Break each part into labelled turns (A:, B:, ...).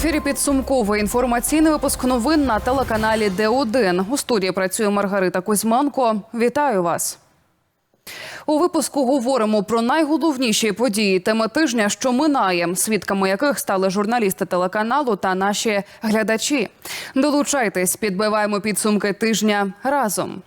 A: Ефірі підсумковий інформаційний випуск новин на телеканалі Д1. У студії працює Маргарита Кузьменко. Вітаю вас. У випуску говоримо про найголовніші події теми тижня, що минає, свідками яких стали журналісти телеканалу та наші глядачі. Долучайтесь, підбиваємо підсумки тижня разом.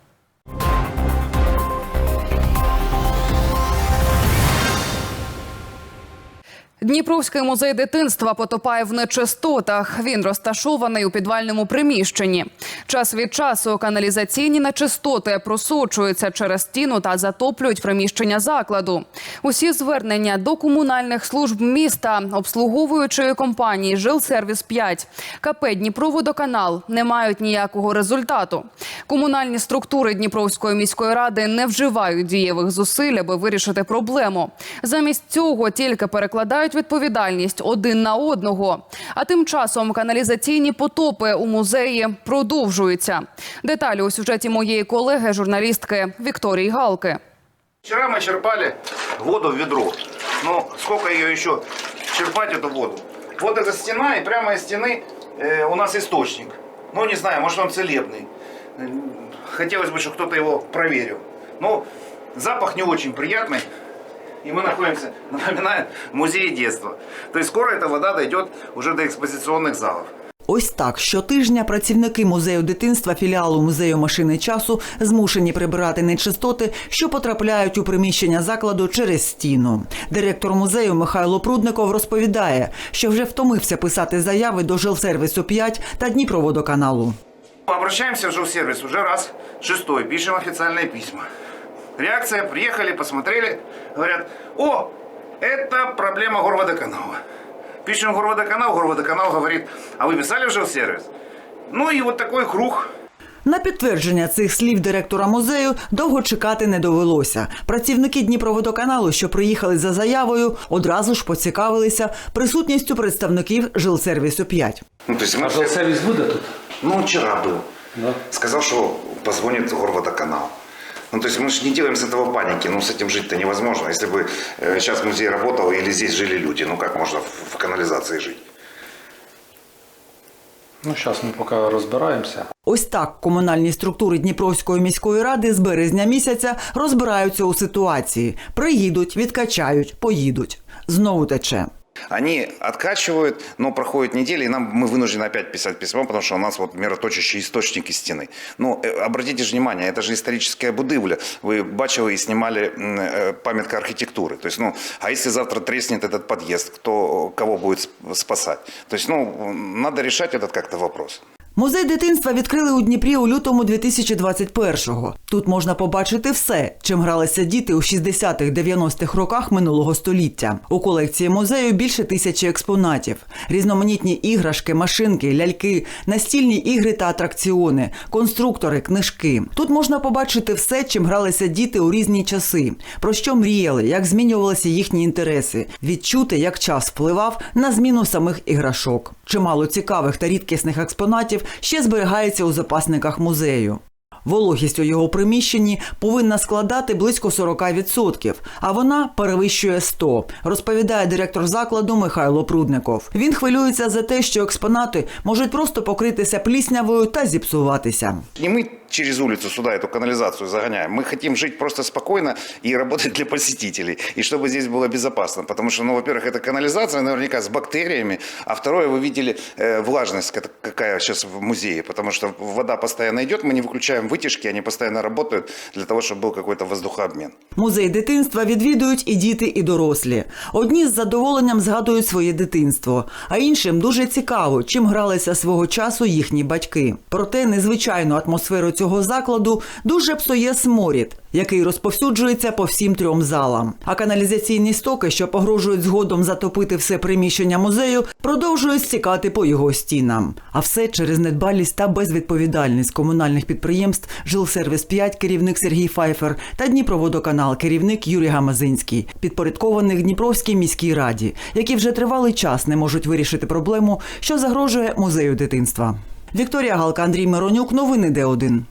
A: Дніпровський музей дитинства потопає в нечистотах. Він розташований у підвальному приміщенні. Час від часу каналізаційні нечистоти просочуються через стіну та затоплюють приміщення закладу. Усі звернення до комунальних служб міста, обслуговуючої компанії Жилсервіс 5 КП Дніпроводоканал не мають ніякого результату. Комунальні структури Дніпровської міської ради не вживають дієвих зусиль, аби вирішити проблему. Замість цього тільки перекладають відповідальність один на одного. А тим часом каналізаційні потопи у музеї продовжуються. Деталі у сюжеті моєї колеги, журналістки Вікторії Галки.
B: Вчера мы черпали воду в ведро. Но сколько ее еще черпать, эту воду? Вот эта стена, и прямо из стены э, у нас источник. Ну, не знаю, может он целебный. Э, Хотелось бы, чтобы кто-то его проверил. Но запах не очень приятный. И мы находимся, напоминаю, в музее детства. То есть скоро эта вода дойдет уже до экспозиционных залов.
C: Ось так щотижня працівники музею дитинства філіалу музею машини часу змушені прибирати нечистоти, що потрапляють у приміщення закладу через стіну. Директор музею Михайло Прудников розповідає, що вже втомився писати заяви до жилсервісу 5 та Дніпроводоканалу.
B: Обращаемся в жилсервис уже раз шестой, пишем официальные письма. Реакция, приехали, посмотрели, говорят, о, это проблема горводоканала. Пишем горводоканал, горводоканал говорит, а вы писали в жилсервис? Ну и вот такой круг.
C: На підтвердження цих слів директора музею довго чекати не довелося. Працівники Дніпроводоканалу, що приїхали за заявою, одразу ж поцікавилися присутністю представників жилсервісу 5.
B: Ну, то есть
D: А
B: мы
D: жилсервіс буде тут?
B: Ну, вчера был.
D: Да.
B: Сказал, что позвонит в горводоканал. Ну, то есть мы же не делаем с этого паники, ну, с этим жить-то невозможно. Если бы э, сейчас музей работал или здесь жили люди, ну, как можно в, в канализации жить?
D: Ну, зараз ми поки розбираємося.
C: Ось так комунальні структури Дніпровської міської ради з березня місяця розбираються у ситуації. Приїдуть, відкачають, поїдуть. Знову тече.
B: Они откачивают, но проходит неделя, и нам мы вынуждены опять писать письмо, потому что у нас вот мироточащие источники стены. Ну, э, обратите же внимание, это же историческая будывля. Вы бачили и снимали м, э, памятка архитектуры. То есть, ну, а если завтра треснет этот подъезд, кто кого будет сп- спасать? То есть, ну, надо решать этот как-то вопрос.
C: Музей дитинства відкрили у Дніпрі у лютому 2021-го. Тут можна побачити все, чим гралися діти у 60-х-90-х роках минулого століття. У колекції музею більше тисячі експонатів: різноманітні іграшки, машинки, ляльки, настільні ігри та атракціони, конструктори, книжки. Тут можна побачити все, чим гралися діти у різні часи, про що мріяли, як змінювалися їхні інтереси, відчути, як час впливав на зміну самих іграшок. Чимало цікавих та рідкісних експонатів ще зберігається у запасниках музею. Вологість у його приміщенні повинна складати близько 40%, а вона перевищує 100, розповідає директор закладу Михайло Прудников. Він хвилюється за те, що експонати можуть просто покритися пліснявою та зіпсуватися.
B: І мы через улицу сюда эту канализацию загоняем. Мы хотим жить просто спокойно и работать для посетителей. И чтобы здесь было безопасно. Потому что, ну, во-первых, это канализация наверняка с бактериями. А второе, вы видели э, влажность, ката- какая сейчас в музее. Потому что вода постоянно идет, мы не выключаем вытяжки, они постоянно работают для того, чтобы был какой-то воздухообмен.
C: Музей дитинства відвідують і діти, і дорослі. Одні з задоволенням згадують своє дитинство, а іншим дуже цікаво, чим гралися свого часу їхні батьки. Проте незвичайну атмосферу цього закладу дуже псує сморід, який розповсюджується по всім трьом залам. А каналізаційні стоки, що погрожують згодом затопити все приміщення музею, продовжують стікати по його стінам. А все через недбалість та безвідповідальність комунальних підприємств Жилсервіс 5 керівник Сергій Файфер та Дніпроводоканал керівник Юрій Гамазинський, підпорядкованих Дніпровській міській раді, які вже тривалий час не можуть вирішити проблему, що загрожує музею дитинства. Вікторія Галка, Андрій Миронюк, новини Д1.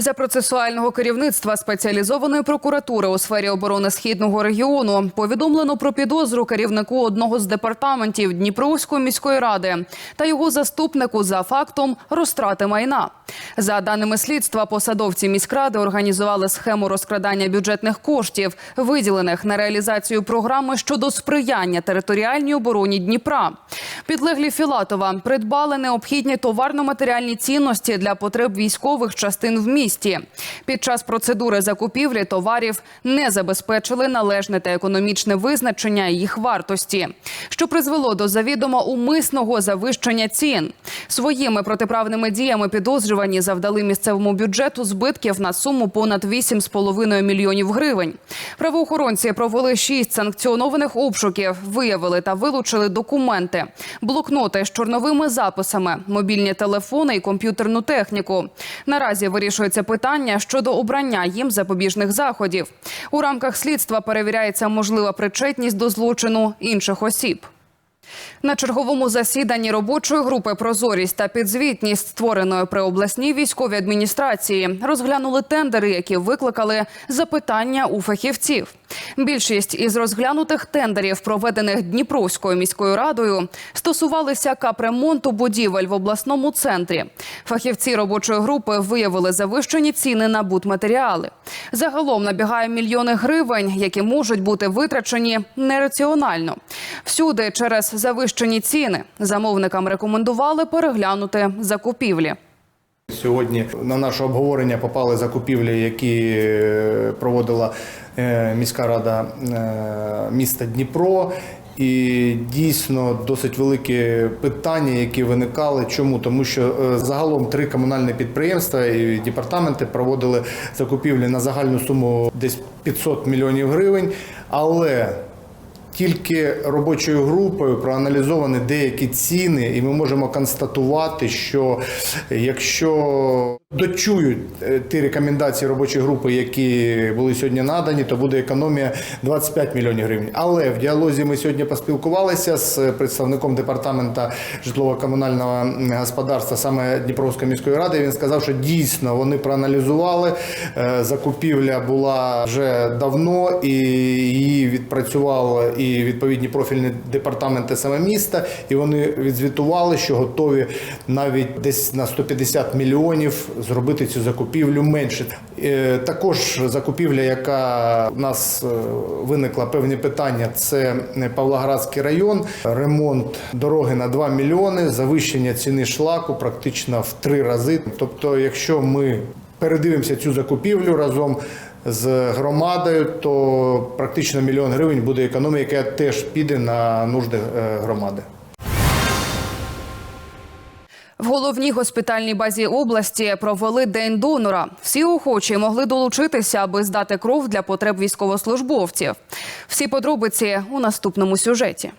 A: За процесуального керівництва спеціалізованої прокуратури у сфері оборони східного регіону повідомлено про підозру керівнику одного з департаментів Дніпровської міської ради та його заступнику за фактом розтрати майна. За даними слідства, посадовці міськради організували схему розкрадання бюджетних коштів, виділених на реалізацію програми щодо сприяння територіальній обороні Дніпра. Підлеглі Філатова придбали необхідні товарно-матеріальні цінності для потреб військових частин в місті. Під час процедури закупівлі товарів не забезпечили належне та економічне визначення їх вартості, що призвело до завідомо умисного завищення цін. Своїми протиправними діями підозрювані завдали місцевому бюджету збитків на суму понад 8,5 мільйонів гривень. Правоохоронці провели шість санкціонованих обшуків, виявили та вилучили документи, блокноти з чорновими записами, мобільні телефони і комп'ютерну техніку. Наразі вирішується питання щодо обрання їм запобіжних заходів. У рамках слідства перевіряється можлива причетність до злочину інших осіб. На черговому засіданні робочої групи Прозорість та підзвітність, створеної при обласній військовій адміністрації, розглянули тендери, які викликали запитання у фахівців. Більшість із розглянутих тендерів, проведених Дніпровською міською радою, стосувалися капремонту будівель в обласному центрі. Фахівці робочої групи виявили завищені ціни на будматеріали. Загалом набігає мільйони гривень, які можуть бути витрачені нераціонально. Всюди через завищені ціни замовникам рекомендували переглянути закупівлі.
E: Сьогодні на наше обговорення попали закупівлі, які е, проводила е, міська рада е, міста Дніпро. І дійсно досить великі питання, які виникали. Чому? Тому що загалом три комунальні підприємства і департаменти проводили закупівлі на загальну суму десь 500 мільйонів гривень. Але тільки робочою групою проаналізовані деякі ціни, і ми можемо констатувати, що якщо дочують е, ті рекомендації робочої групи, які були сьогодні надані, то буде економія 25 мільйонів гривень. Але в діалозі ми сьогодні поспілкувалися з представником департамента житлово-комунального господарства саме Дніпровської міської ради. Він сказав, що дійсно вони проаналізували. Е, Закупівля була вже давно і її відпрацювали і відповідні профільні департаменти саме міста. І вони відзвітували, що готові навіть десь на 150 мільйонів зробити цю закупівлю менше. Е, Також закупівля, яка в нас е, виникла певні питання, це Павлоградський район, ремонт дороги на 2 мільйони, завищення ціни шлаку практично в три рази. Тобто, якщо ми передивимося цю закупівлю разом з громадою, то практично мільйон гривень буде економія, яка теж піде на нужди е, громади.
A: В головній госпітальній базі області провели день донора. Всі охочі могли долучитися, аби здати кров для потреб військовослужбовців. Всі подробиці у наступному сюжеті.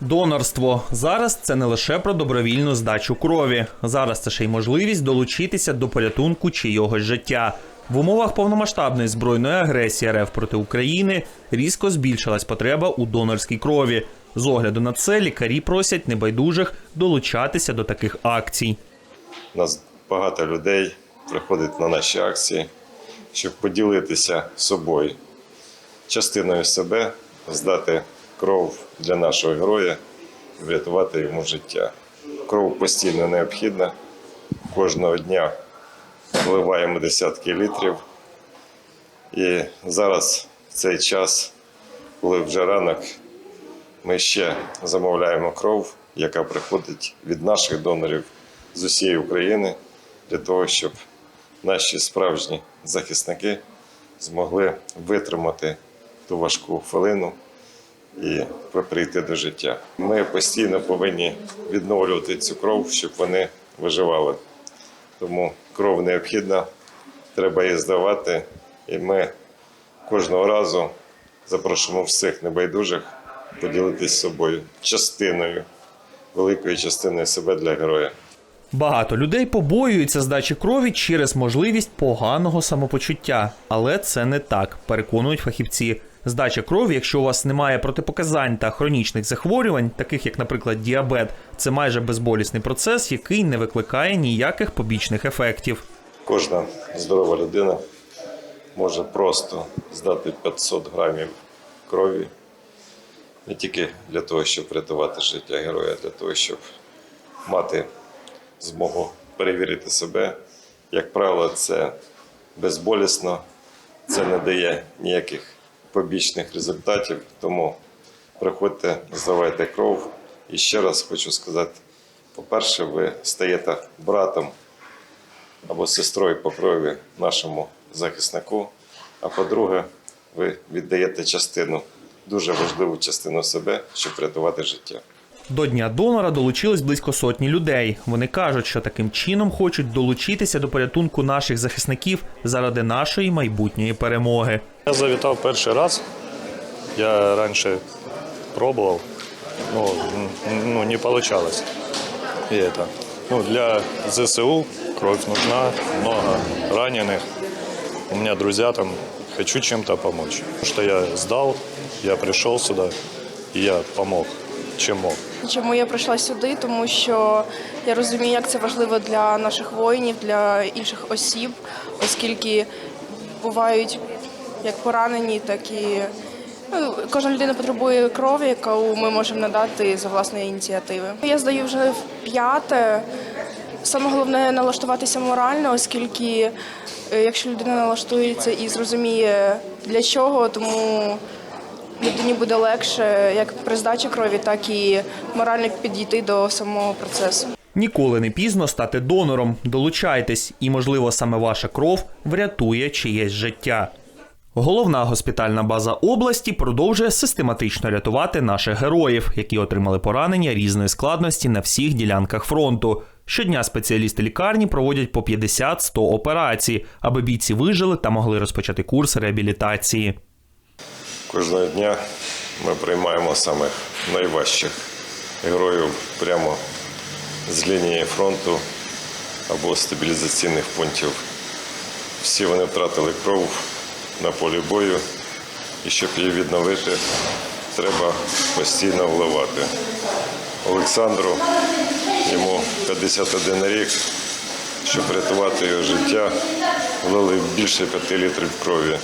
F: Донорство зараз це не лише про добровільну здачу крові. Зараз це ще й можливість долучитися до порятунку чийогось життя. В умовах повномасштабної збройної агресії РФ проти України різко збільшилась потреба у донорській крові. З огляду на це лікарі просять небайдужих долучатися до таких акцій.
G: У нас багато людей приходить на наші акції, щоб поділитися собою, частиною себе, здати кров для нашого героя врятувати йому життя. Кров постійно необхідна. Кожного дня вливаємо десятки літрів. І зараз в цей час, коли вже ранок, ми ще замовляємо кров, яка приходить від наших донорів з усієї України, для того, щоб наші справжні захисники змогли витримати ту важку хвилину і прийти до життя. Ми постійно повинні відновлювати цю кров, щоб вони виживали. Тому кров необхідна, треба її здавати, і ми кожного разу запрошуємо всіх небайдужих поділитися собою частиною, великою частиною себе для героя.
F: Багато людей побоюються здачі крові через можливість поганого самопочуття, але це не так, переконують фахівці. Здача крові, якщо у вас немає протипоказань та хронічних захворювань, таких як, наприклад, діабет, це майже безболісний процес, який не викликає ніяких побічних ефектів.
G: Кожна здорова людина може просто здати 500 грамів крові не тільки для того, щоб врятувати життя героя, а для того, щоб мати змогу перевірити себе. Як правило, це безболісно, це не дає ніяких побічних результатів. Тому приходьте, здавайте кров. І ще раз хочу сказати: по-перше, ви стаєте братом або сестрою по крові нашому захиснику. А по-друге, ви віддаєте частину, дуже важливу частину себе, щоб врятувати життя.
F: До дня донора долучилось близько сотні людей. Вони кажуть, що таким чином хочуть долучитися до порятунку наших захисників заради нашої майбутньої перемоги.
H: Я завітав перший раз. Я раніше пробував, ну, ну не получалось. И это, ну, для ЗСУ кровь нужна, много раненых. У меня друзья там, хочу чем-то помочь. Что я сдал, я пришел сюда, и я помог, чем мог.
I: Чому я прийшла сюди? Тому що я розумію, як це важливо для наших воїнів, для інших осіб, оскільки бувають як поранені, так і ну, кожна людина потребує крові, яку ми можемо надати за власної ініціативи. Я здаю вже в п'яте. Саме головне налаштуватися морально, оскільки е, якщо людина налаштується і зрозуміє для чого, тому людині буде легше як при здачі крові, так і морально підійти до самого процесу.
F: Ніколи не пізно стати донором. Долучайтесь, і, можливо, саме ваша кров врятує чиєсь життя. Головна госпітальна база області продовжує систематично рятувати наших героїв, які отримали поранення різної складності на всіх ділянках фронту. Щодня спеціалісти лікарні проводять по 50-100 операцій, аби бійці вижили та могли розпочати курс реабілітації.
G: Кожного дня ми приймаємо самих найважчих героїв прямо з лінії фронту або стабілізаційних пунктів. Всі вони втратили кров на полі бою, і щоб її відновити, треба постійно вливати. Олександру йому 51 рік. Щоб врятувати його життя, влили більше 5 літрів крові.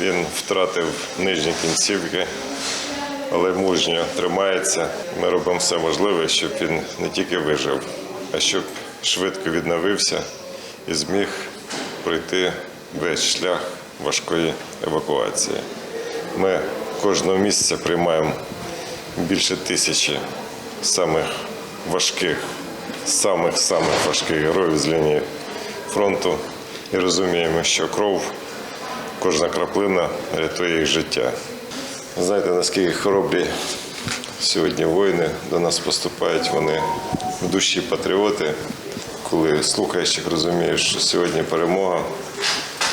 G: Він втратив нижні кінцівки, але мужньо тримається. Ми робимо все можливе, щоб він не тільки вижив, а щоб швидко відновився і зміг пройти весь шлях важкої евакуації. Ми кожного місяця приймаємо більше тисячі самих важких, самих самих важких героїв з лінії фронту і розуміємо, що кров кожна краплина рятує їх життя. Знаєте, наскільки хоробрі сьогодні воїни до нас поступають, вони в душі патріоти, коли слухаєш їх, розумієш, що сьогодні перемога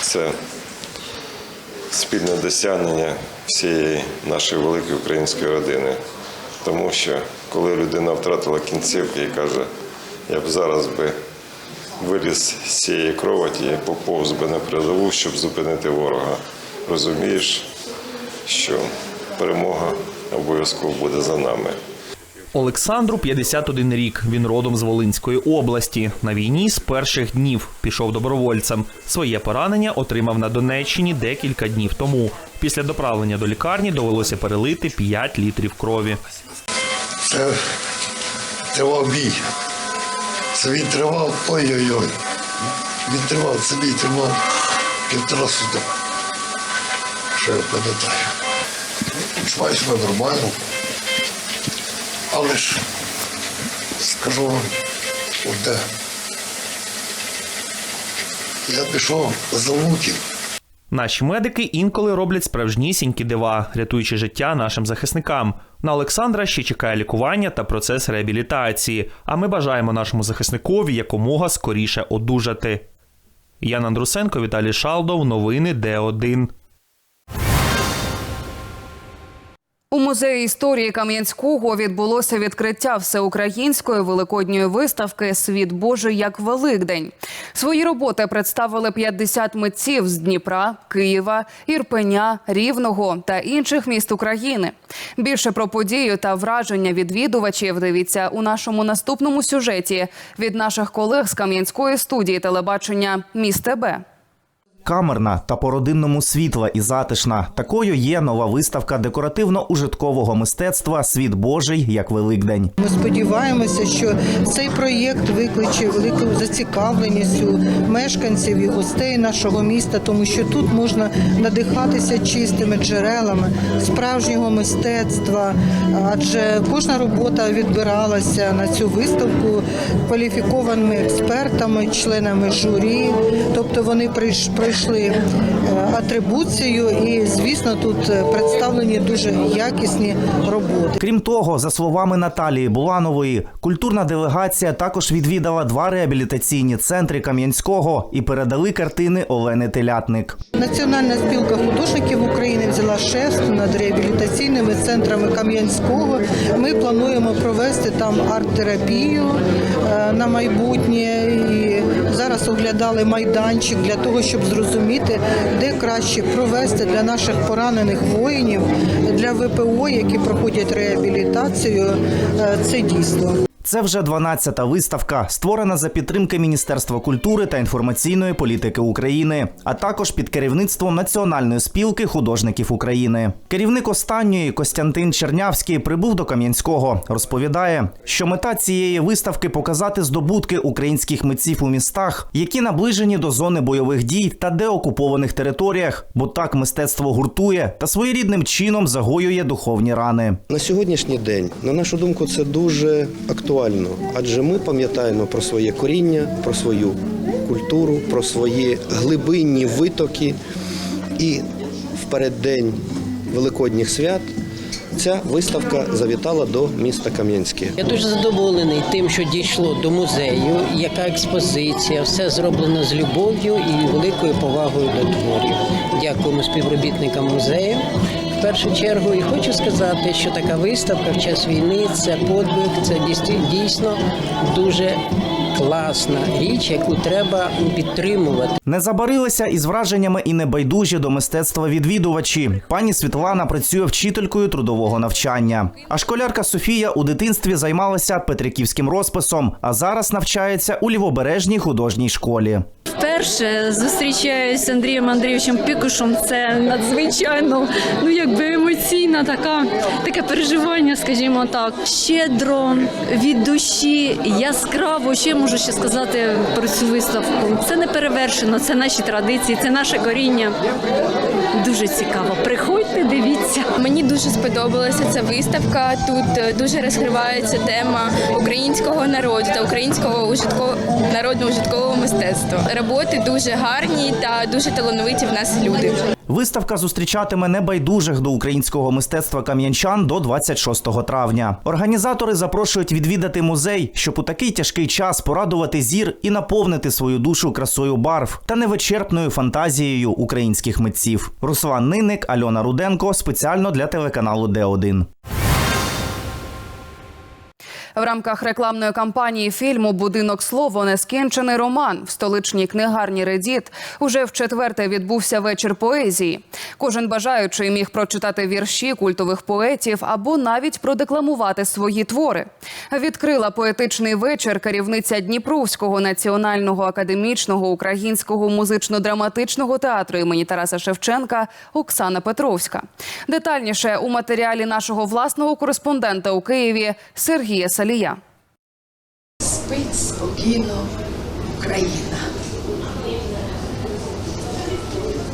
G: це спільне досягнення всієї нашої великої української родини. Тому що коли людина втратила кінцівки і каже, я б зараз би виліз з цієї кроваті і поповз би на передову, щоб зупинити ворога. Розумієш, що перемога обов'язково буде за нами.
F: Олександру 51 рік. Він родом з Волинської області. На війні з перших днів пішов добровольцем. Своє поранення отримав на Донеччині декілька днів тому. Після доправлення до лікарні довелося перелити 5 літрів крові.
J: Це тривав бій. Це він тривав, ой-ой-ой. Він тривав, це мій тривав півтора суток. Що я пам'ятаю. Почуваю себе нормально. Але ж скажу вам одне. Я пішов за луків.
F: Наші медики інколи роблять справжнісінькі дива, рятуючи життя нашим захисникам. На Олександра ще чекає лікування та процес реабілітації. А ми бажаємо нашому захисникові якомога скоріше одужати. Ян Андрусенко, Віталій Шалдов. Новини Д1.
A: У музеї історії Кам'янського відбулося відкриття всеукраїнської великодньої виставки Світ Божий як Великдень. Свої роботи представили 50 митців з Дніпра, Києва, Ірпеня, Рівного та інших міст України. Більше про подію та враження відвідувачів дивіться у нашому наступному сюжеті від наших колег з Кам'янської студії телебачення Міст ТБ.
K: Камерна та по-родинному світла і затишна. Такою є нова виставка декоративно-ужиткового мистецтва Світ Божий як Великдень.
L: Ми сподіваємося, що цей проєкт викличе велику зацікавленість у мешканців і гостей нашого міста, тому що тут можна надихатися чистими джерелами справжнього мистецтва, адже кожна робота відбиралася на цю виставку кваліфікованими експертами, членами журі, тобто вони пройшли е, атрибуцію, і звісно, тут е, представлені дуже якісні роботи.
K: Крім того, за словами Наталії Буланової, культурна делегація також відвідала два реабілітаційні центри Кам'янського і передали картини Олени Телятник.
L: Національна спілка художників України взяла шеф над реабілітаційними центрами Кам'янського. Ми плануємо провести там арт-терапію на майбутнє. І зараз оглядали майданчик для того, щоб зрозуміти, де краще провести для наших поранених воїнів, для ВПО, які проходять реабілітацію. е, Це дійство.
K: Це вже 12-та виставка, створена за підтримки Міністерства культури та інформаційної політики України, а також під керівництвом Національної спілки художників України. Керівник останньої Костянтин Чернявський прибув до Кам'янського. Розповідає, що мета цієї виставки показати здобутки українських митців у містах, які наближені до зони бойових дій та деокупованих територіях, бо так мистецтво гуртує та своєрідним чином загоює духовні рани.
J: На сьогоднішній день, на нашу думку, це дуже актуально, адже ми пам'ятаємо про своє коріння, про свою культуру, про свої глибинні витоки. І в переддень Великодніх свят ця виставка завітала до міста Кам'янське.
M: Я дуже задоволений тим, що дійшло до музею, яка експозиція, все зроблено з любов'ю і великою повагою до творів. Дякуємо співробітникам музею першу чергу. І хочу сказати, що така виставка в час війни це подвиг, це дійсно- дуже класна річ, яку треба підтримувати.
K: Не забарилися із враженнями і небайдужі до мистецтва відвідувачі. Пані Світлана працює вчителькою трудового навчання. А школярка Софія у дитинстві займалася петриківським розписом, а зараз навчається у лівобережній художній школі.
N: Вперше зустрічаюсь з Андрієм Андрійовичем Пікушем. Це надзвичайно ну якби емоційна така таке переживання, скажімо так. Щедро від душі, яскраво. Я можу ще сказати про цю виставку? Це не перевершено, це наші традиції, це наше коріння. Дуже цікаво. Приходьте, дивіться.
I: Мені дуже сподобалася ця виставка. Тут е, дуже розкривається тема українського народу та українського ужиткового народного ужиткового мистецтва. Роботи дуже гарні та дуже талановиті в нас люди.
K: Виставка зустрічатиме небайдужих до українського мистецтва кам'янчан до 26 травня. Організатори запрошують відвідати музей, щоб у такий тяжкий час порадувати зір і наповнити свою душу красою барв та невичерпною фантазією українських митців. Руслан Ниник, Альона Руденко спеціально для телеканалу Д1.
A: В рамках рекламної кампанії фільму Будинок слово нескінчений роман в столичній книгарні Редіт уже в четверте відбувся вечір поезії. Кожен бажаючий міг прочитати вірші культових поетів або навіть продекламувати свої твори. Відкрила поетичний вечір керівниця Дніпровського національного академічного українського музично-драматичного театру імені Тараса Шевченка Оксана Петровська. Детальніше у матеріалі нашого власного кореспондента у Києві Сергія Салія.
O: Спить спокійно Україна.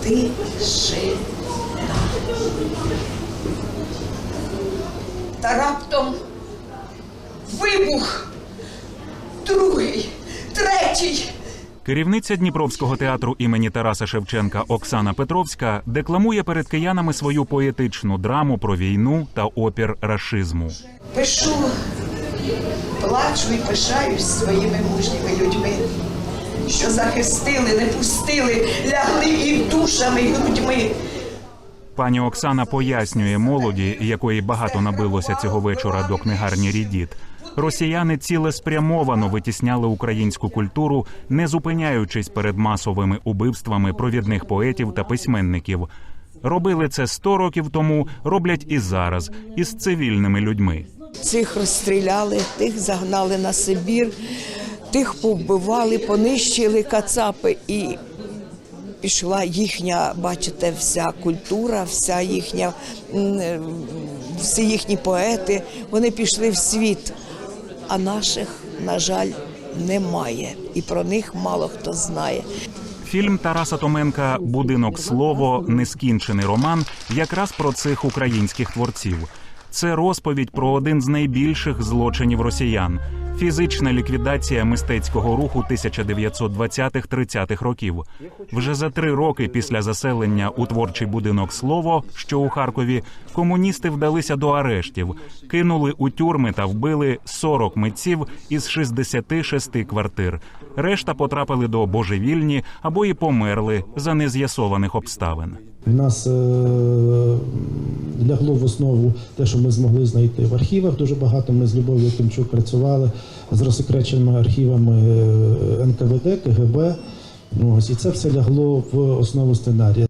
O: Тишина. Та раптом вибух. Другий, третій.
P: Керівниця Дніпровського театру імені Тараса Шевченка Оксана Петровська декламує перед киянами свою поетичну драму про війну та опір рашизму.
O: Пишу, плачу і пишаюсь своїми мужніми людьми, що захистили, не пустили, лягли і душами, і грудьми.
P: Пані Оксана пояснює молоді, якої багато набилося цього вечора до книгарні Рідіт. Росіяни цілеспрямовано витісняли українську культуру, не зупиняючись перед масовими убивствами провідних поетів та письменників. Робили це 100 років тому, роблять і зараз із цивільними людьми.
Q: Цих розстріляли, тих загнали на Сибір, тих повбивали, понищили кацапи і пішла їхня, бачите, вся культура, вся їхня, всі їхні поети, вони пішли в світ. А наших, на жаль, немає. І про них мало хто знає.
P: Фільм Тараса Томенка Будинок слово нескінчений роман якраз про цих українських творців. Це розповідь про один з найбільших злочинів росіян фізична ліквідація мистецького руху 1920-30-х років. Вже за три роки після заселення у творчий будинок слово, що у Харкові, комуністи вдалися до арештів, кинули у тюрми та вбили 40 митців із 66 квартир. Решта потрапили до божевільні або і померли за нез'ясованих обставин.
R: У нас е, лягло в основу те, що ми змогли знайти в архівах. Дуже багато ми з Любов'ю Кимчук працювали з розсекреченими архівами е, НКВД, КГБ. Ось і це все лягло в основу сценарія.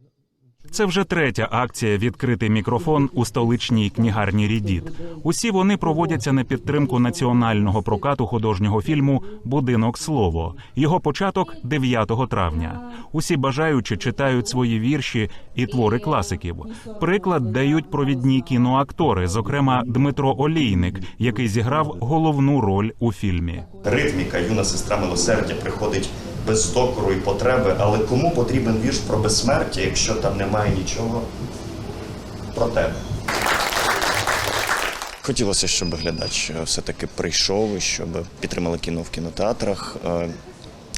P: Це вже третя акція Відкритий мікрофон у столичній книгарні Рідіт. Усі вони проводяться на підтримку національного прокату художнього фільму Будинок слово. Його початок 9 травня. Усі бажаючі читають свої вірші і твори класиків. Приклад дають провідні кіноактори, зокрема Дмитро Олійник, який зіграв головну роль у фільмі.
S: Ритміка, юна сестра милосердя приходить без докору і потреби, але кому потрібен вірш про безсмертя, якщо там немає нічого про тебе? Хотілося, щоб глядач е, все-таки прийшов і щоб підтримали кіно в кінотеатрах.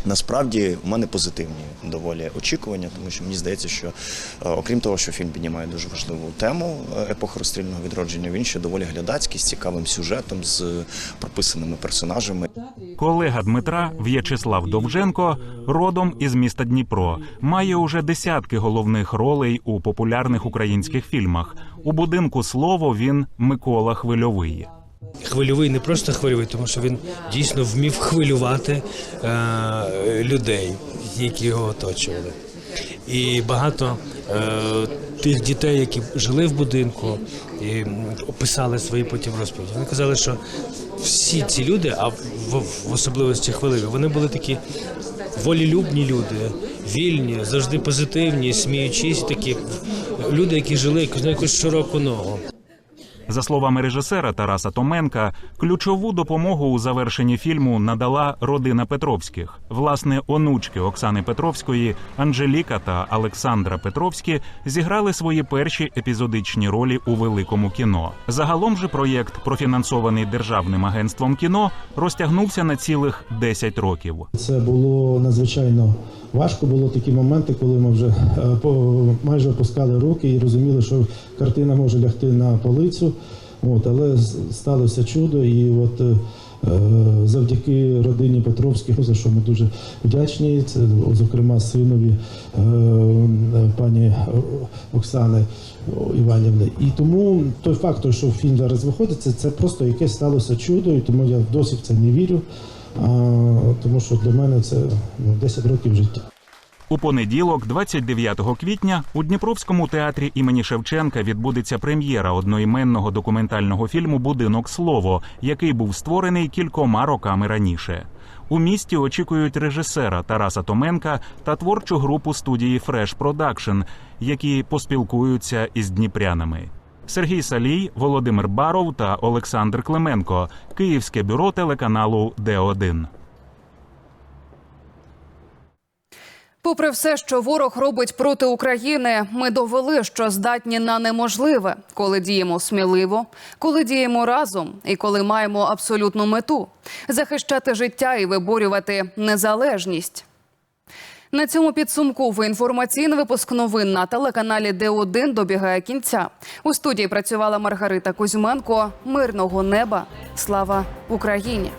S: Насправді у мене позитивні доволі очікування, тому що мені здається, що е, окрім того, що фільм піднімає дуже важливу тему е, епохи розстрільного відродження, він ще доволі глядацький з цікавим сюжетом, з прописаними персонажами.
P: Колега Дмитра В'ячеслав Довженко, родом із міста Дніпро, має уже десятки головних ролей у популярних українських фільмах. У будинку слово він Микола Хвильовий.
T: Хвильовий не просто хвильовий, тому що він дійсно вмів хвилювати е, людей, які його оточували. І багато е, тих дітей, які жили в будинку і описали свої потім розповіді. Вони казали, що всі ці люди, а в, в особливості хвилеві, вони були такі волілюбні люди, вільні, завжди позитивні, сміючись, такі люди, які жили на якусь широку ногу.
P: За словами режисера Тараса Томенка, ключову допомогу у завершенні фільму надала родина Петровських. Власне, онучки Оксани Петровської, Анжеліка та Олександра Петровські зіграли свої перші епізодичні ролі у великому кіно. Загалом же проєкт, профінансований державним агентством кіно, розтягнувся на цілих 10 років.
R: Це було надзвичайно важко. Було такі моменти, коли ми вже е, по- майже опускали руки і розуміли, що картина може лягти на полицю. От, але сталося чудо, і от е, завдяки родині Петровських, за що ми дуже вдячні, це зокрема синові е, пані Оксани Іванівни. І тому той факт, що фільм зараз виходить, це, це просто якесь сталося чудо, і тому я досі в це не вірю. А, тому що для мене це ну, 10 років життя.
P: У понеділок, 29 квітня, у Дніпровському театрі імені Шевченка відбудеться прем'єра одноіменного документального фільму Будинок слово, який був створений кількома роками раніше. У місті очікують режисера Тараса Томенка та творчу групу студії Fresh Production, які поспілкуються із дніпрянами. Сергій Салій, Володимир Баров та Олександр Клименко, Київське бюро телеканалу Д1.
A: Попри все, що ворог робить проти України, ми довели, що здатні на неможливе, коли діємо сміливо, коли діємо разом і коли маємо абсолютну мету захищати життя і виборювати незалежність. На цьому підсумку інформаційний випуск новин на телеканалі Д1 добігає кінця. У студії працювала Маргарита Кузьменко. Мирного неба. Слава Україні!